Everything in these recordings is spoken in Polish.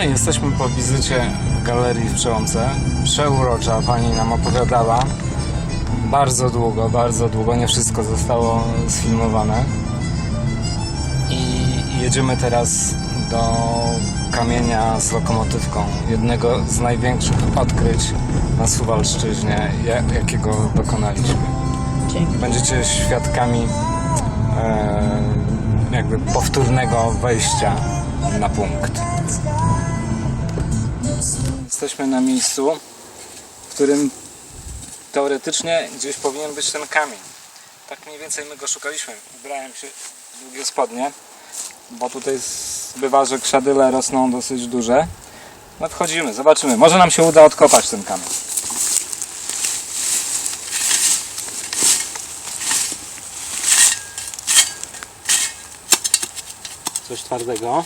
No i jesteśmy po wizycie w galerii w Przełomce. Przeurocza pani nam opowiadała. Bardzo długo, bardzo długo, nie wszystko zostało sfilmowane. I jedziemy teraz do kamienia z lokomotywką. Jednego z największych odkryć na Suwalszczyźnie, ja- jakiego dokonaliśmy. Dzięki. Będziecie świadkami e, jakby powtórnego wejścia na punkt. Jesteśmy na miejscu, w którym teoretycznie gdzieś powinien być ten kamień. Tak mniej więcej my go szukaliśmy. Ubrałem się w długie spodnie, bo tutaj bywa, że krzadyle rosną dosyć duże. No wchodzimy, zobaczymy. Może nam się uda odkopać ten kamień. Coś twardego.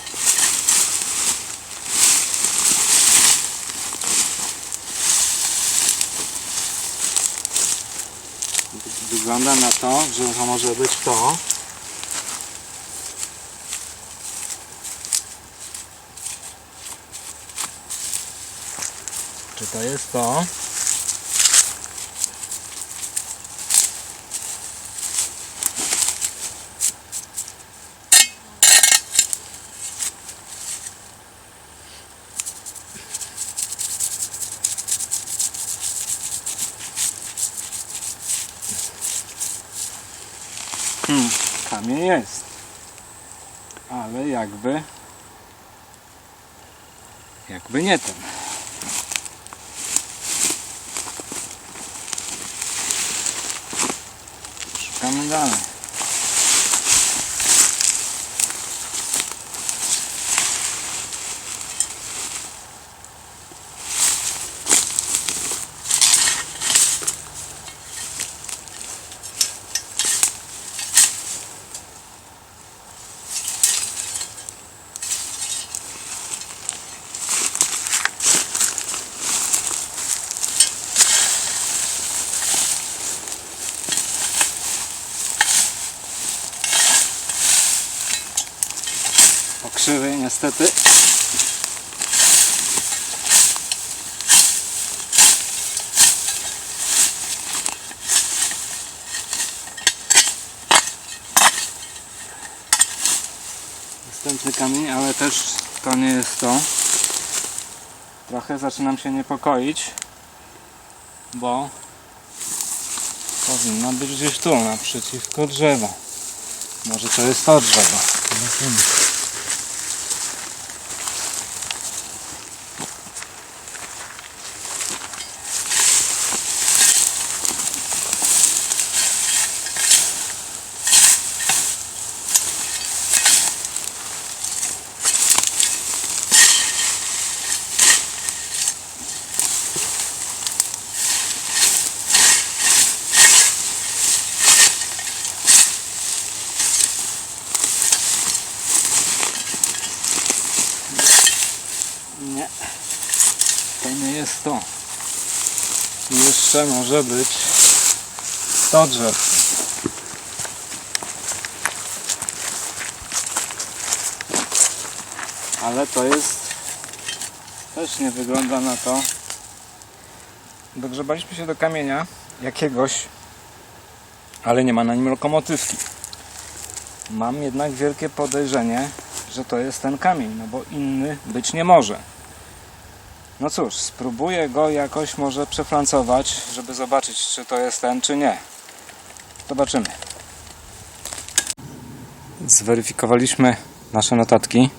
Wygląda na to, że to może być to. Czy to jest to? Hmm, kamień jest. Ale jakby... Jakby nie ten. Szukamy dalej. Pokrzywy niestety. Następny kamień, ale też to nie jest to. Trochę zaczynam się niepokoić, bo powinna być gdzieś tu, naprzeciwko drzewa. Może to jest to drzewo. Zobaczymy. Nie. To nie jest to. Jeszcze może być to drzewo. Ale to jest też nie wygląda na to. Dogrzebaliśmy się do kamienia jakiegoś, ale nie ma na nim lokomotywki. Mam jednak wielkie podejrzenie, że to jest ten kamień, no bo inny być nie może. No cóż, spróbuję go jakoś może przeflancować, żeby zobaczyć, czy to jest ten, czy nie. Zobaczymy. Zweryfikowaliśmy nasze notatki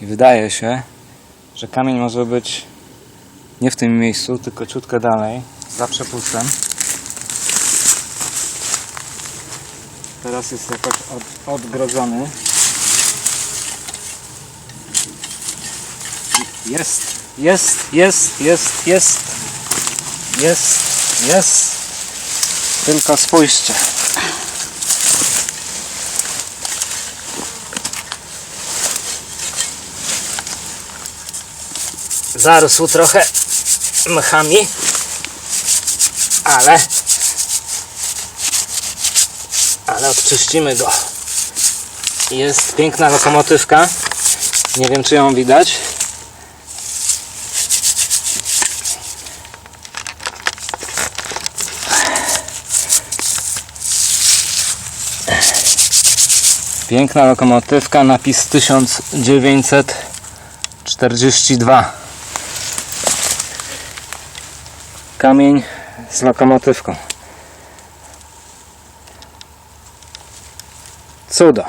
i wydaje się, że kamień może być nie w tym miejscu, tylko ciutkę dalej, za przepustem. Teraz jest jakoś od, odgrodzony. Jest, jest, jest, jest, jest, jest, jest. Tylko spójrzcie. Zarósł trochę mchami, ale ale odczyścimy go. Jest piękna lokomotywka. Nie wiem, czy ją widać. Piękna lokomotywka, napis 1942. Kamień z lokomotywką. Cudo.